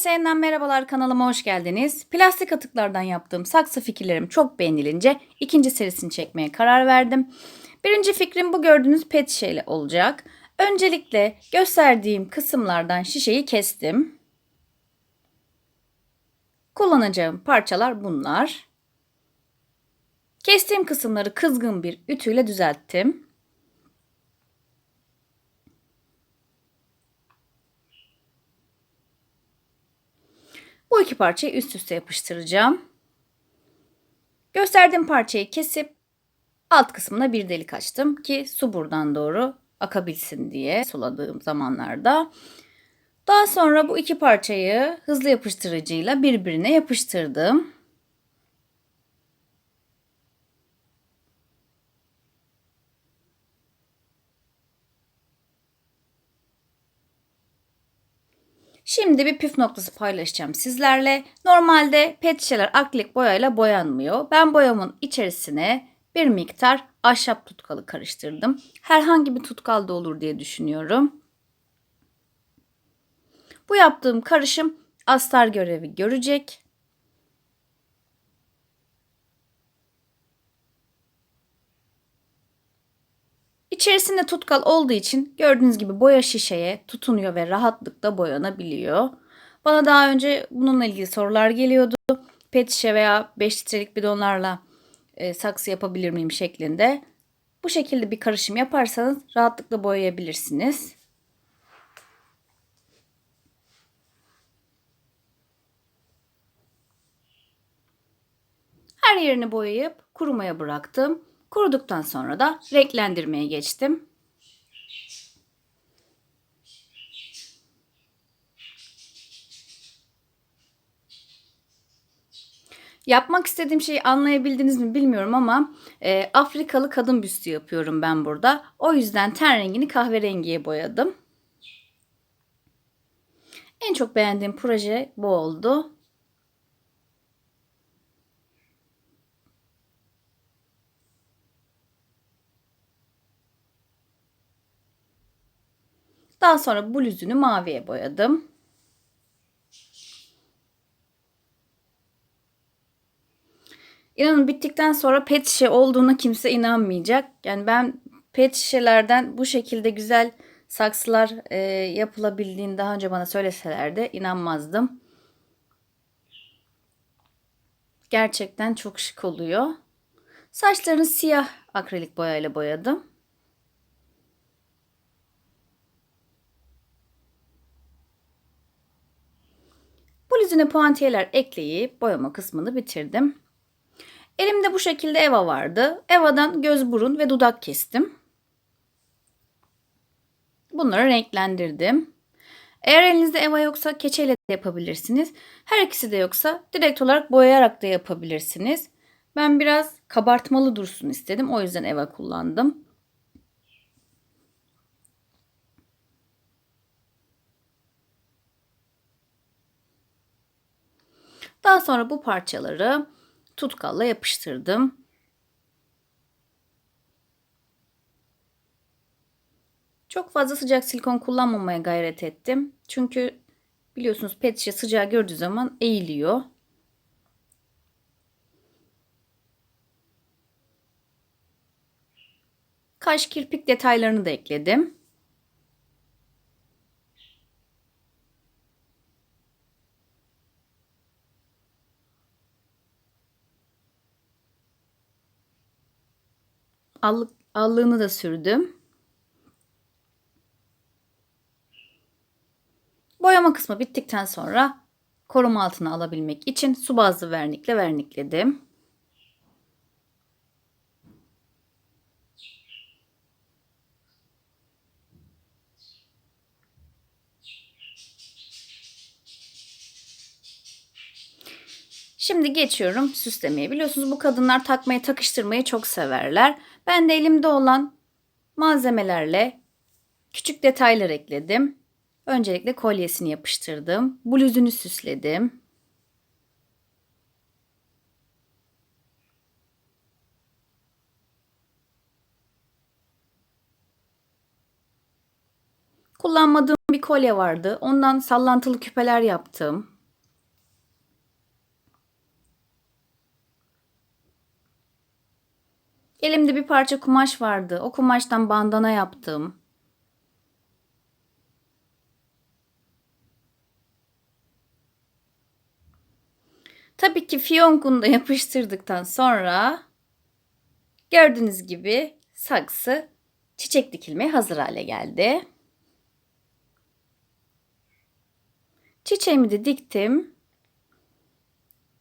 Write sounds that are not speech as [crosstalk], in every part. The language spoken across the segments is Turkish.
Herkese yeniden merhabalar kanalıma hoş geldiniz. Plastik atıklardan yaptığım saksı fikirlerim çok beğenilince ikinci serisini çekmeye karar verdim. Birinci fikrim bu gördüğünüz pet şişeyle olacak. Öncelikle gösterdiğim kısımlardan şişeyi kestim. Kullanacağım parçalar bunlar. Kestiğim kısımları kızgın bir ütüyle düzelttim. Bu iki parçayı üst üste yapıştıracağım. Gösterdiğim parçayı kesip alt kısmına bir delik açtım ki su buradan doğru akabilsin diye suladığım zamanlarda. Daha sonra bu iki parçayı hızlı yapıştırıcıyla birbirine yapıştırdım. Şimdi bir püf noktası paylaşacağım sizlerle. Normalde pet şişeler akrilik boyayla boyanmıyor. Ben boyamın içerisine bir miktar ahşap tutkalı karıştırdım. Herhangi bir tutkal da olur diye düşünüyorum. Bu yaptığım karışım astar görevi görecek. İçerisinde tutkal olduğu için gördüğünüz gibi boya şişeye tutunuyor ve rahatlıkla boyanabiliyor. Bana daha önce bununla ilgili sorular geliyordu. Pet şişe veya 5 litrelik bidonlarla e, saksı yapabilir miyim şeklinde. Bu şekilde bir karışım yaparsanız rahatlıkla boyayabilirsiniz. Her yerini boyayıp kurumaya bıraktım. Kuruduktan sonra da renklendirmeye geçtim. Yapmak istediğim şeyi anlayabildiniz mi bilmiyorum ama e, Afrikalı kadın büstü yapıyorum ben burada. O yüzden ten rengini kahverengiye boyadım. En çok beğendiğim proje bu oldu. Daha sonra bluzunu maviye boyadım. İnanın bittikten sonra pet şişe olduğuna kimse inanmayacak. Yani ben pet şişelerden bu şekilde güzel saksılar e, yapılabildiğini daha önce bana söyleselerdi inanmazdım. Gerçekten çok şık oluyor. Saçlarını siyah akrilik boyayla boyadım. Bluzine puantiyeler ekleyip boyama kısmını bitirdim. Elimde bu şekilde Eva vardı. Eva'dan göz, burun ve dudak kestim. Bunları renklendirdim. Eğer elinizde Eva yoksa keçeyle de yapabilirsiniz. Her ikisi de yoksa direkt olarak boyayarak da yapabilirsiniz. Ben biraz kabartmalı dursun istedim. O yüzden Eva kullandım. Daha sonra bu parçaları tutkalla yapıştırdım. Çok fazla sıcak silikon kullanmamaya gayret ettim. Çünkü biliyorsunuz pet şişe sıcağı gördüğü zaman eğiliyor. Kaş kirpik detaylarını da ekledim. Allık, allığını da sürdüm. Boyama kısmı bittikten sonra koruma altına alabilmek için su bazlı vernikle vernikledim. Şimdi geçiyorum süslemeye. Biliyorsunuz bu kadınlar takmayı takıştırmayı çok severler. Ben de elimde olan malzemelerle küçük detaylar ekledim. Öncelikle kolyesini yapıştırdım. Bluzunu süsledim. Kullanmadığım bir kolye vardı. Ondan sallantılı küpeler yaptım. Elimde bir parça kumaş vardı. O kumaştan bandana yaptım. Tabii ki fiyonkunu da [laughs] yapıştırdıktan sonra gördüğünüz gibi saksı çiçek dikilmeye hazır hale geldi. Çiçeğimi de diktim.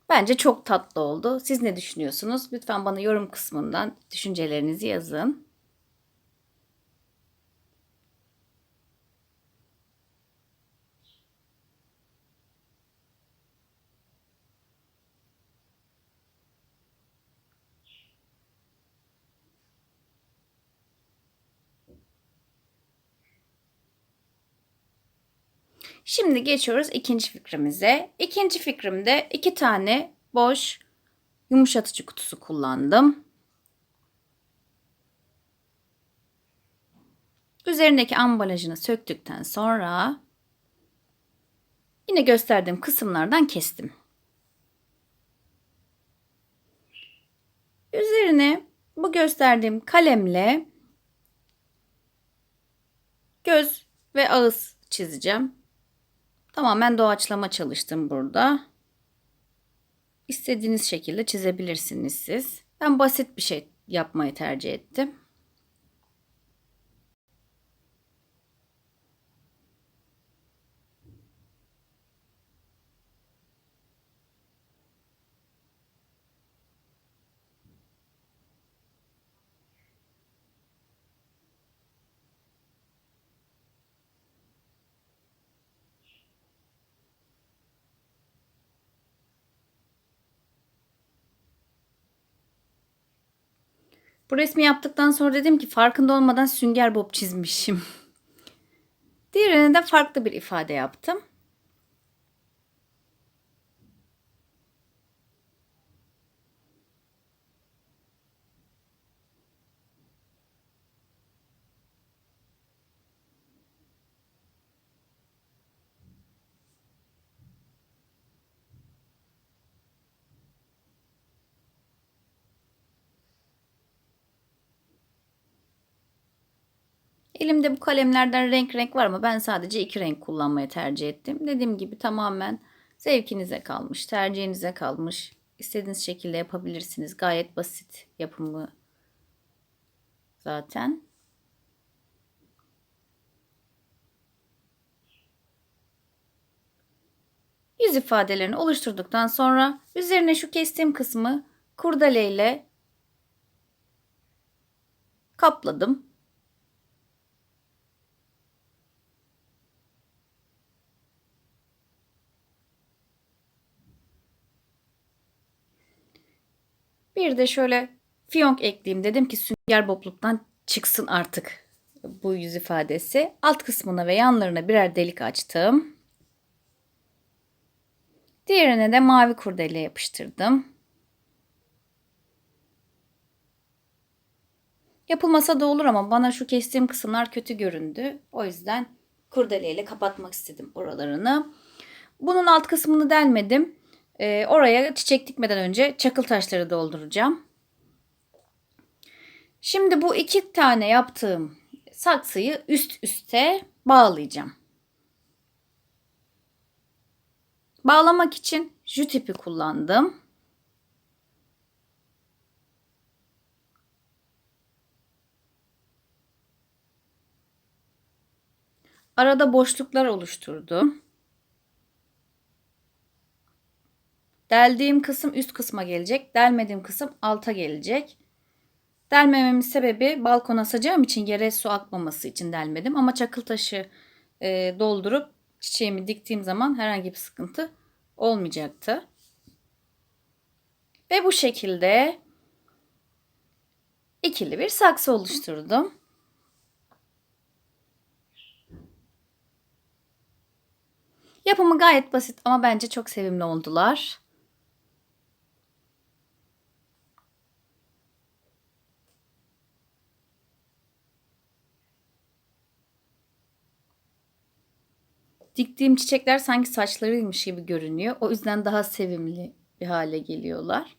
Bence çok tatlı oldu. Siz ne düşünüyorsunuz? Lütfen bana yorum kısmından düşüncelerinizi yazın. Şimdi geçiyoruz ikinci fikrimize. İkinci fikrimde iki tane boş yumuşatıcı kutusu kullandım. Üzerindeki ambalajını söktükten sonra yine gösterdiğim kısımlardan kestim. Üzerine bu gösterdiğim kalemle göz ve ağız çizeceğim. Tamamen doğaçlama çalıştım burada. İstediğiniz şekilde çizebilirsiniz siz. Ben basit bir şey yapmayı tercih ettim. Bu resmi yaptıktan sonra dedim ki farkında olmadan sünger bob çizmişim. [laughs] Diğerine de farklı bir ifade yaptım. Elimde bu kalemlerden renk renk var ama ben sadece iki renk kullanmayı tercih ettim. Dediğim gibi tamamen zevkinize kalmış, tercihinize kalmış. İstediğiniz şekilde yapabilirsiniz. Gayet basit yapımı zaten. Yüz ifadelerini oluşturduktan sonra üzerine şu kestiğim kısmı kurdele ile kapladım. Bir de şöyle fiyonk ekleyeyim dedim ki sünger bobluktan çıksın artık bu yüz ifadesi. Alt kısmına ve yanlarına birer delik açtım. Diğerine de mavi kurdele yapıştırdım. Yapılmasa da olur ama bana şu kestiğim kısımlar kötü göründü. O yüzden kurdeleyle kapatmak istedim oralarını. Bunun alt kısmını delmedim. E, oraya çiçek dikmeden önce çakıl taşları dolduracağım. Şimdi bu iki tane yaptığım saksıyı üst üste bağlayacağım. Bağlamak için jüt ipi kullandım. Arada boşluklar oluşturdum. Deldiğim kısım üst kısma gelecek. Delmediğim kısım alta gelecek. Delmememin sebebi balkon asacağım için yere su akmaması için delmedim. Ama çakıl taşı e, doldurup çiçeğimi diktiğim zaman herhangi bir sıkıntı olmayacaktı. Ve bu şekilde ikili bir saksı oluşturdum. Yapımı gayet basit ama bence çok sevimli oldular. Diktiğim çiçekler sanki saçlarıymış gibi görünüyor. O yüzden daha sevimli bir hale geliyorlar.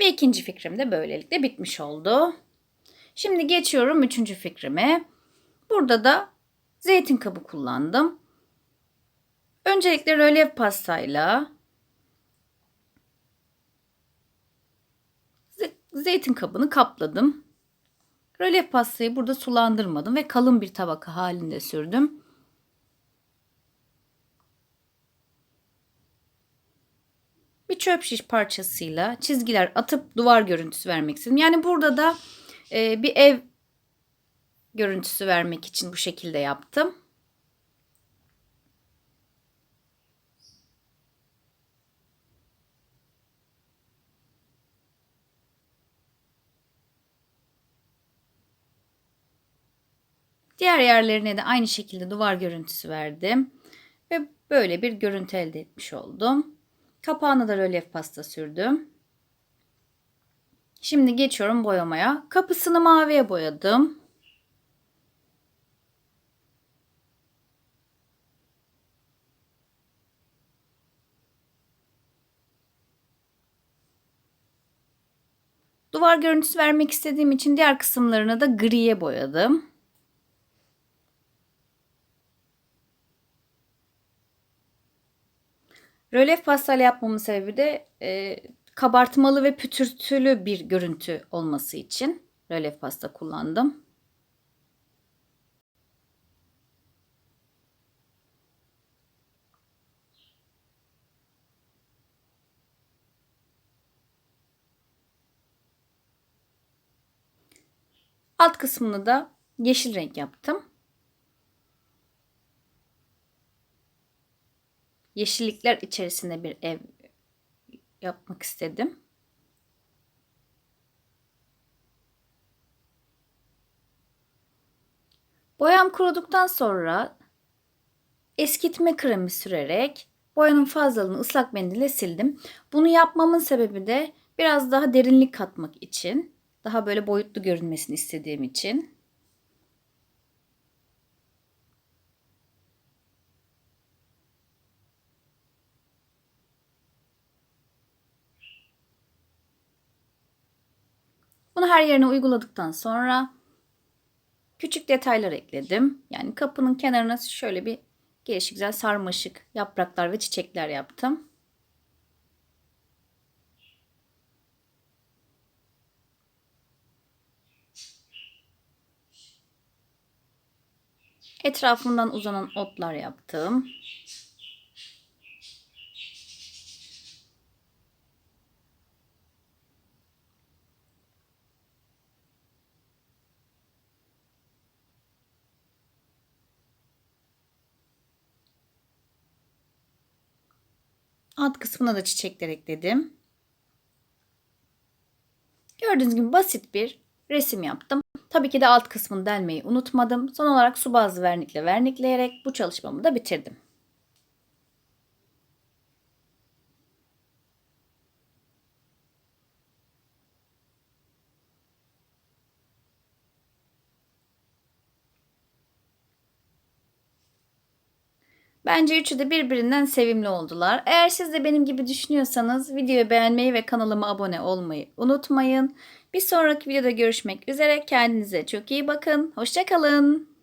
Ve ikinci fikrim de böylelikle bitmiş oldu. Şimdi geçiyorum üçüncü fikrime. Burada da zeytin kabı kullandım. Öncelikle rölyef pastayla zeytin kabını kapladım. Rölyef pastayı burada sulandırmadım ve kalın bir tabaka halinde sürdüm. Bir çöp şiş parçasıyla çizgiler atıp duvar görüntüsü vermek istedim. Yani burada da e, bir ev görüntüsü vermek için bu şekilde yaptım. Diğer yerlerine de aynı şekilde duvar görüntüsü verdim. Ve böyle bir görüntü elde etmiş oldum. Kapağına da rölyef pasta sürdüm. Şimdi geçiyorum boyamaya. Kapısını maviye boyadım. Duvar görüntüsü vermek istediğim için diğer kısımlarını da griye boyadım. Rölef pastel yapmamın sebebi de e, kabartmalı ve pütürtülü bir görüntü olması için rölef pasta kullandım. Alt kısmını da yeşil renk yaptım. Yeşillikler içerisinde bir ev yapmak istedim. Boyam kuruduktan sonra eskitme kremi sürerek boyanın fazlalığını ıslak mendille sildim. Bunu yapmamın sebebi de biraz daha derinlik katmak için. Daha böyle boyutlu görünmesini istediğim için. Bunu her yerine uyguladıktan sonra küçük detaylar ekledim. Yani kapının kenarına şöyle bir gelişik güzel sarmaşık yapraklar ve çiçekler yaptım. Etrafından uzanan otlar yaptım. Alt kısmına da çiçekler ekledim. Gördüğünüz gibi basit bir resim yaptım. Tabii ki de alt kısmını delmeyi unutmadım. Son olarak su bazlı vernikle vernikleyerek bu çalışmamı da bitirdim. Bence üçü de birbirinden sevimli oldular. Eğer siz de benim gibi düşünüyorsanız videoyu beğenmeyi ve kanalıma abone olmayı unutmayın. Bir sonraki videoda görüşmek üzere. Kendinize çok iyi bakın. Hoşçakalın.